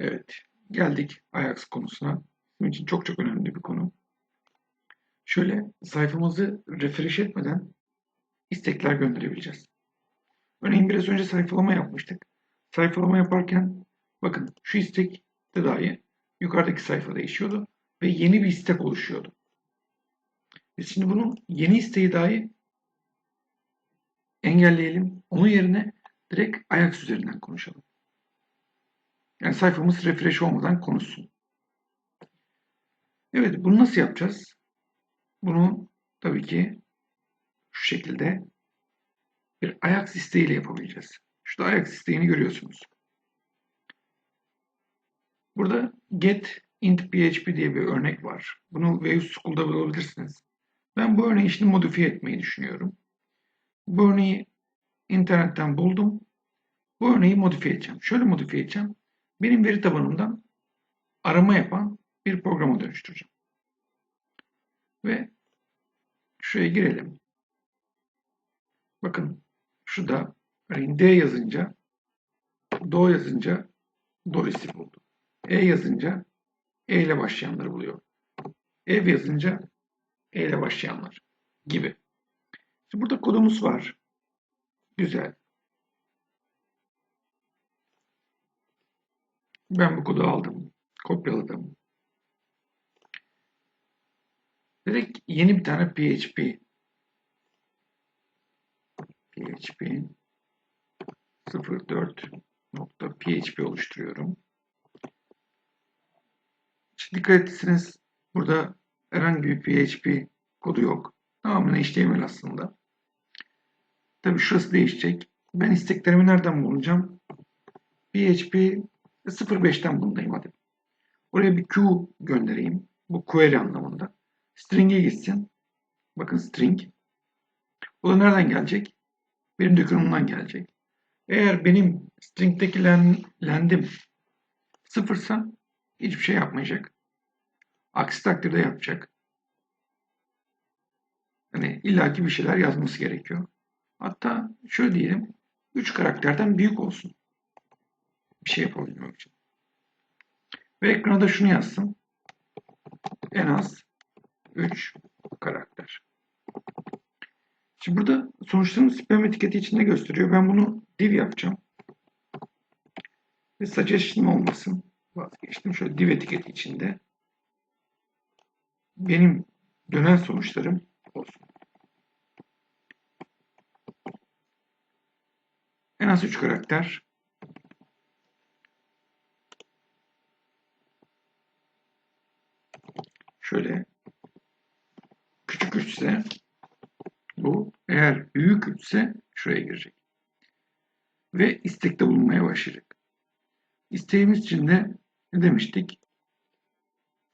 Evet, geldik Ajax konusuna. Bizim için çok çok önemli bir konu. Şöyle sayfamızı refresh etmeden istekler gönderebileceğiz. Örneğin biraz önce sayfalama yapmıştık. Sayfalama yaparken bakın şu istek de dahi yukarıdaki sayfa değişiyordu ve yeni bir istek oluşuyordu. Biz şimdi bunu yeni isteği dahi engelleyelim. Onun yerine direkt Ajax üzerinden konuşalım. Yani sayfamız refresh olmadan konuşsun. Evet, bunu nasıl yapacağız? Bunu tabii ki şu şekilde bir Ajax isteğiyle yapabileceğiz. Şurada Ajax isteğini görüyorsunuz. Burada get int php diye bir örnek var. Bunu Vue School'da bulabilirsiniz. Ben bu örneği şimdi modifiye etmeyi düşünüyorum. Bu örneği internetten buldum. Bu örneği modifiye edeceğim. Şöyle modifiye edeceğim. Benim veri tabanımdan arama yapan bir programa dönüştüreceğim. Ve şuraya girelim. Bakın şurada örneğin D yazınca Do yazınca Doris'i buldu. E yazınca E ile başlayanları buluyor. Ev yazınca E ile başlayanlar gibi. Şimdi burada kodumuz var. Güzel. Ben bu kodu aldım. Kopyaladım. Direkt yeni bir tane PHP PHP 04.php oluşturuyorum. Şimdi dikkat etseniz burada herhangi bir PHP kodu yok. Tamamen HTML aslında. Tabii şurası değişecek. Ben isteklerimi nereden bulacağım? PHP 05'ten bulunayım hadi. Oraya bir Q göndereyim. Bu query anlamında. String'e gitsin. Bakın string. Bu da nereden gelecek? Benim dokümanımdan gelecek. Eğer benim string'deki lendim sıfırsa hiçbir şey yapmayacak. Aksi takdirde yapacak. Hani illaki bir şeyler yazması gerekiyor. Hatta şöyle diyelim 3 karakterden büyük olsun. Bir şey yapabilmek için. Ve ekrana da şunu yazsın. En az 3 karakter. Şimdi burada sonuçlarını spam etiketi içinde gösteriyor. Ben bunu div yapacağım. Ve suggestion olmasın. Vazgeçtim. Şöyle div etiketi içinde. Benim dönen sonuçlarım olsun. En az 3 karakter. Şöyle küçük üçse bu eğer büyük üçse şuraya girecek. Ve istekte bulunmaya başlayacak. İsteğimiz için de ne demiştik?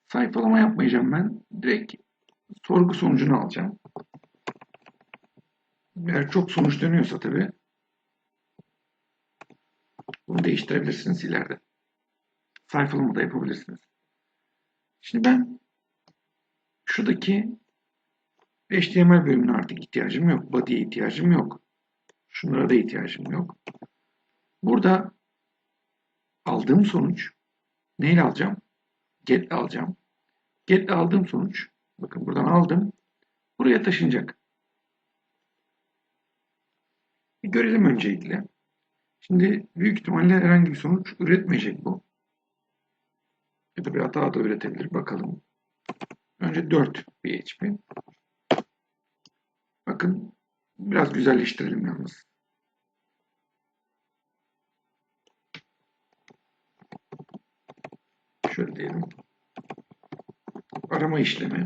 Sayfalama yapmayacağım ben. Direkt sorgu sonucunu alacağım. Eğer çok sonuç dönüyorsa tabii bunu değiştirebilirsiniz ileride. Sayfalama da yapabilirsiniz. Şimdi ben şuradaki HTML bölümüne artık ihtiyacım yok. Body'ye ihtiyacım yok. Şunlara da ihtiyacım yok. Burada aldığım sonuç neyle alacağım? Get alacağım. Get aldığım sonuç bakın buradan aldım. Buraya taşınacak. Bir görelim öncelikle. Şimdi büyük ihtimalle herhangi bir sonuç üretmeyecek bu. Ya da bir hata da üretebilir. Bakalım. Önce 4 PHP. Bakın biraz güzelleştirelim yalnız. Şöyle diyelim. Arama işlemi.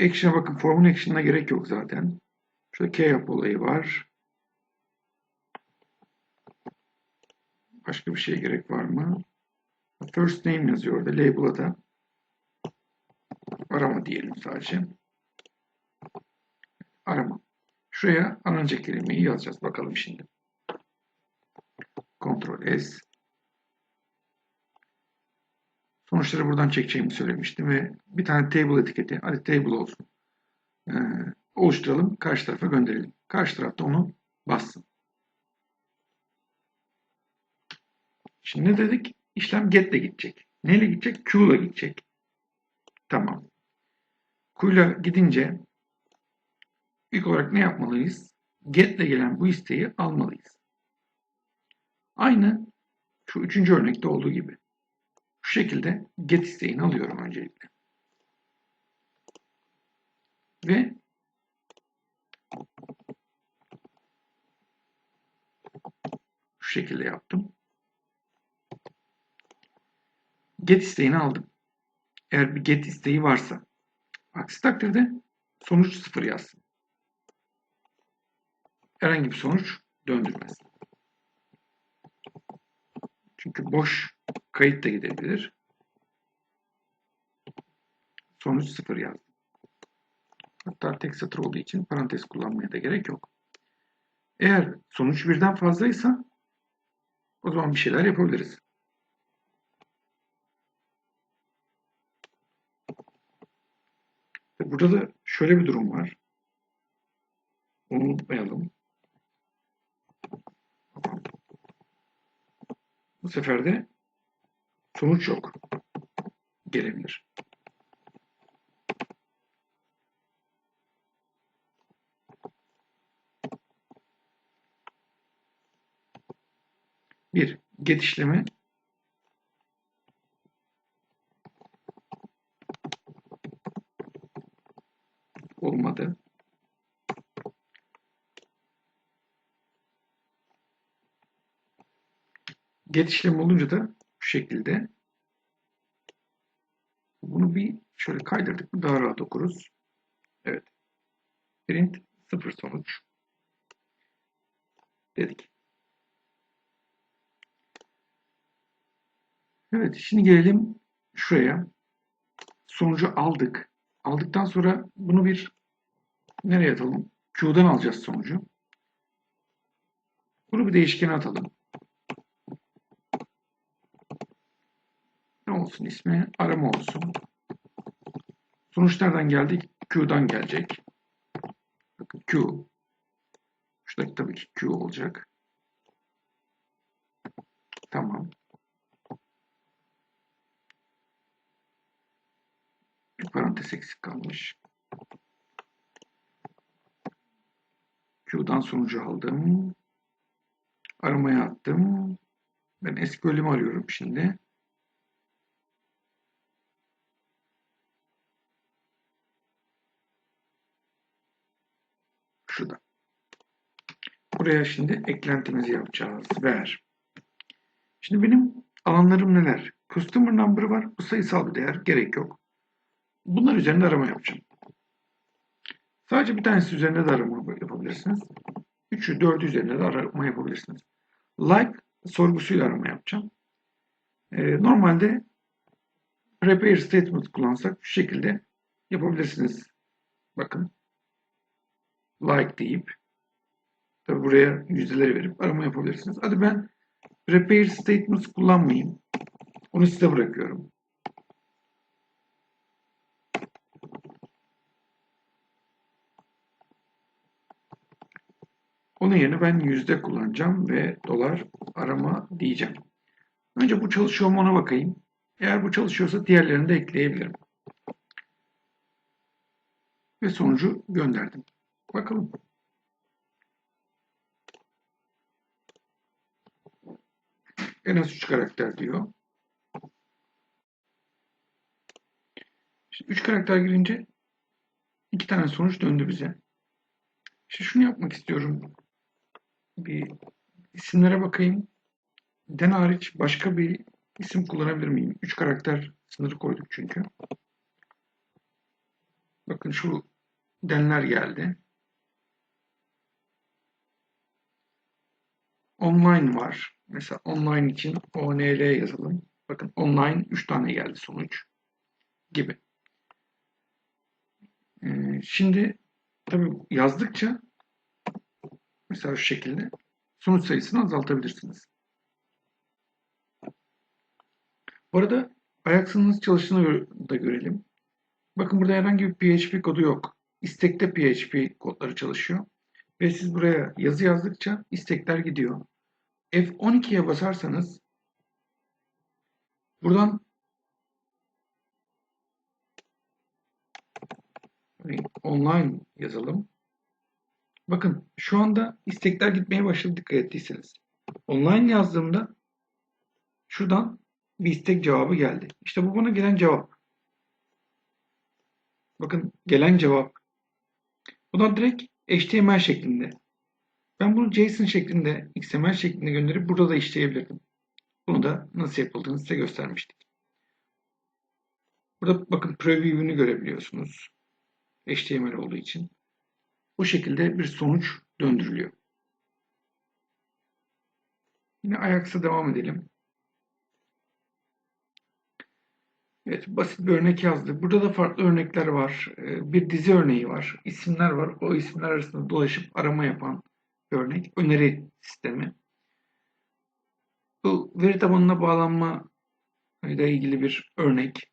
Action'a bakın. Formun action'ına gerek yok zaten. Şurada K yap olayı var. Başka bir şeye gerek var mı? First name yazıyor orada. Label'a da arama diyelim sadece. Arama. Şuraya aranacak kelimeyi yazacağız. Bakalım şimdi. Ctrl S. Sonuçları buradan çekeceğimi söylemiştim ve bir tane table etiketi, hadi table olsun, ee, oluşturalım, karşı tarafa gönderelim. Karşı tarafta onu bassın. Şimdi ne dedik? İşlem get ile gidecek. Neyle gidecek? Q ile gidecek. Tamam. Q ile gidince ilk olarak ne yapmalıyız? Get ile gelen bu isteği almalıyız. Aynı şu üçüncü örnekte olduğu gibi. Şu şekilde get isteğini alıyorum öncelikle. Ve şu şekilde yaptım. Get isteğini aldım. Eğer bir get isteği varsa. Aksi takdirde sonuç sıfır yazsın. Herhangi bir sonuç döndürmez. Çünkü boş kayıt da gidebilir. Sonuç sıfır yazdım. Hatta tek satır olduğu için parantez kullanmaya da gerek yok. Eğer sonuç birden fazlaysa o zaman bir şeyler yapabiliriz. Burada da şöyle bir durum var. Unutmayalım. Bu sefer de sonuç yok. Gelebilir. Bir, get işlemi Get işlemi olunca da şu şekilde bunu bir şöyle kaydırdık mı daha rahat okuruz. Evet. Print sıfır sonuç dedik. Evet, şimdi gelelim şuraya. Sonucu aldık. Aldıktan sonra bunu bir nereye atalım? Q'dan alacağız sonucu. Bunu bir değişkene atalım. Ne olsun ismi? Arama olsun. Sonuç nereden geldi? Q'dan gelecek. Bakın Q. Şuradaki tabii ki Q olacak. Tamam. Bir parantez eksik kalmış. Q'dan sonucu aldım. Aramaya attım. Ben eski bölümü arıyorum şimdi. Şurada. Buraya şimdi eklentimizi yapacağız. Ver. Şimdi benim alanlarım neler? Customer number var. Bu sayısal bir değer. Gerek yok. Bunlar üzerinde arama yapacağım. Sadece bir tanesi üzerinde de arama yapabilirsiniz. Üçü, dördü üzerinde de arama yapabilirsiniz. Like sorgusuyla arama yapacağım. Ee, normalde prepare statement kullansak şu şekilde yapabilirsiniz. Bakın. Like deyip tabi buraya yüzdeleri verip arama yapabilirsiniz. Hadi ben prepare statements kullanmayayım. Onu size bırakıyorum. Onun yerine ben yüzde kullanacağım ve dolar arama diyeceğim. Önce bu çalışıyor mu ona bakayım. Eğer bu çalışıyorsa diğerlerini de ekleyebilirim. Ve sonucu gönderdim. Bakalım. En az 3 karakter diyor. 3 karakter girince iki tane sonuç döndü bize. Şimdi şunu yapmak istiyorum. Bir isimlere bakayım. Den hariç başka bir isim kullanabilir miyim? 3 karakter sınırı koyduk çünkü. Bakın şu denler geldi. Online var. Mesela online için ONL yazalım. Bakın online 3 tane geldi sonuç gibi. Ee, şimdi tabii yazdıkça mesela şu şekilde sonuç sayısını azaltabilirsiniz. Bu arada Ajax'ın çalıştığını da görelim. Bakın burada herhangi bir PHP kodu yok. İstekte PHP kodları çalışıyor. Ve siz buraya yazı yazdıkça istekler gidiyor. F12'ye basarsanız Buradan online yazalım. Bakın şu anda istekler gitmeye başladı dikkat ettiyseniz. Online yazdığımda şuradan bir istek cevabı geldi. İşte bu bana gelen cevap. Bakın gelen cevap. Bu da direkt HTML şeklinde. Ben bunu JSON şeklinde, XML şeklinde gönderip burada da işleyebilirdim. Bunu da nasıl yapıldığını size göstermiştik. Burada bakın preview'ünü görebiliyorsunuz. HTML olduğu için. Bu şekilde bir sonuç döndürülüyor. Yine Ajax'a devam edelim. Evet, basit bir örnek yazdık. Burada da farklı örnekler var. Ee, Bir dizi örneği var. İsimler var. O isimler arasında dolaşıp arama yapan bir örnek. Öneri sistemi. Bu veri tabanına bağlanma ile ilgili bir örnek.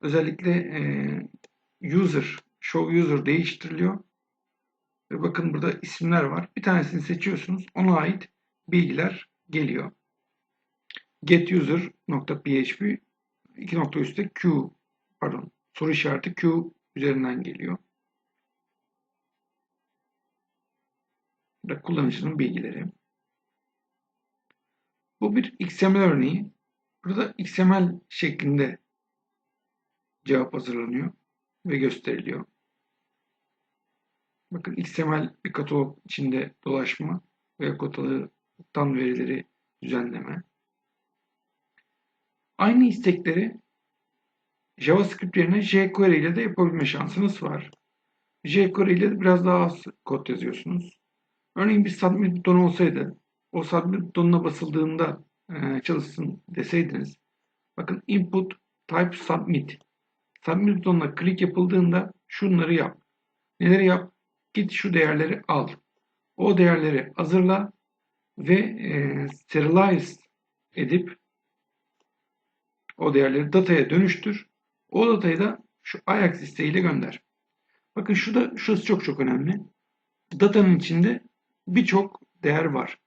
Özellikle e, user, show user değiştiriliyor. Ve bakın burada isimler var. Bir tanesini seçiyorsunuz. Ona ait bilgiler geliyor. Get user php iki nokta üstte Q pardon soru işareti Q üzerinden geliyor. Burada kullanıcının bilgileri. Bu bir XML örneği. Burada XML şeklinde cevap hazırlanıyor ve gösteriliyor. Bakın XML bir katalog içinde dolaşma ve katalogdan verileri düzenleme. Aynı istekleri JavaScript yerine jQuery ile de yapabilme şansınız var. jQuery ile de biraz daha az kod yazıyorsunuz. Örneğin bir submit butonu olsaydı, o submit butonuna basıldığında e, çalışsın deseydiniz, bakın input type submit. Submit butonuna klik yapıldığında şunları yap. Neleri yap? Git şu değerleri al. O değerleri hazırla ve e, serialize edip o değerleri dataya dönüştür. O datayı da şu Ajax isteğiyle gönder. Bakın şurada şurası çok çok önemli. Datanın içinde birçok değer var.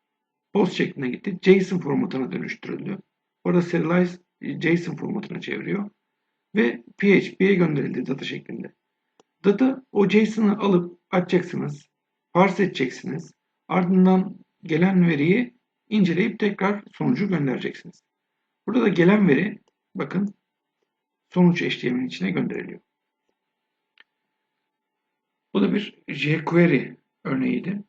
Post şekline gitti. JSON formatına dönüştürüldü. Orada serialize JSON formatına çeviriyor. Ve PHP'ye gönderildi data şeklinde. Data o JSON'ı alıp açacaksınız. Parse edeceksiniz. Ardından gelen veriyi inceleyip tekrar sonucu göndereceksiniz. Burada da gelen veri bakın sonuç HTML'in içine gönderiliyor. Bu da bir jQuery örneğiydi.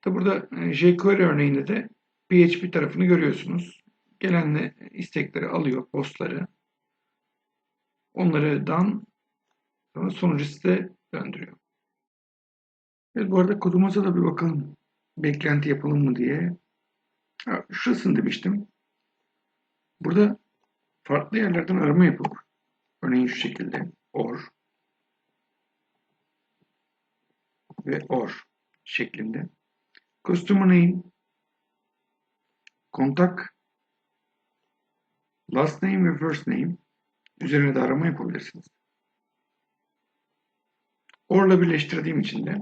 Tabi burada e, jQuery örneğinde de PHP tarafını görüyorsunuz. Gelen istekleri alıyor, postları. Onlardan sonra sonucu size döndürüyor. Evet, bu arada kodumuza da bir bakalım. Beklenti yapalım mı diye. Ha, şurasını demiştim. Burada farklı yerlerden arama yapıp örneğin şu şekilde or ve or şeklinde customer name kontak last name ve first name üzerine de arama yapabilirsiniz. Or'la birleştirdiğim için de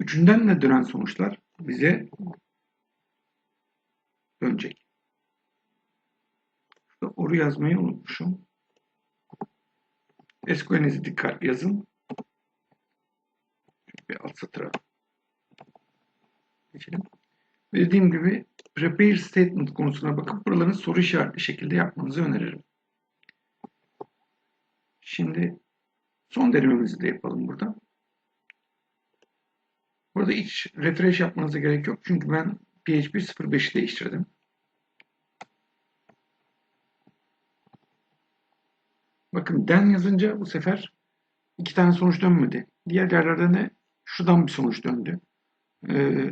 üçünden de dönen sonuçlar bize dönecek. Or'u yazmayı unutmuşum. SQL'inizi dikkat yazın. Bir alt satıra geçelim. Ve dediğim gibi prepare statement konusuna bakıp buraları soru işaretli şekilde yapmanızı öneririm. Şimdi son denememizi de yapalım burada. Burada hiç refresh yapmanıza gerek yok. Çünkü ben PHP 05'i değiştirdim. Bakın den yazınca bu sefer iki tane sonuç dönmedi. Diğer yerlerde de şuradan bir sonuç döndü. Ee,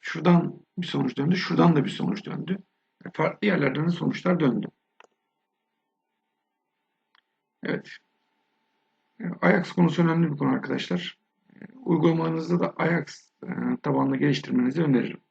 şuradan bir sonuç döndü. Şuradan da bir sonuç döndü. Farklı yerlerden de sonuçlar döndü. Evet. Ajax konusu önemli bir konu arkadaşlar. Uygulamalarınızda da Ajax tabanlı geliştirmenizi öneririm.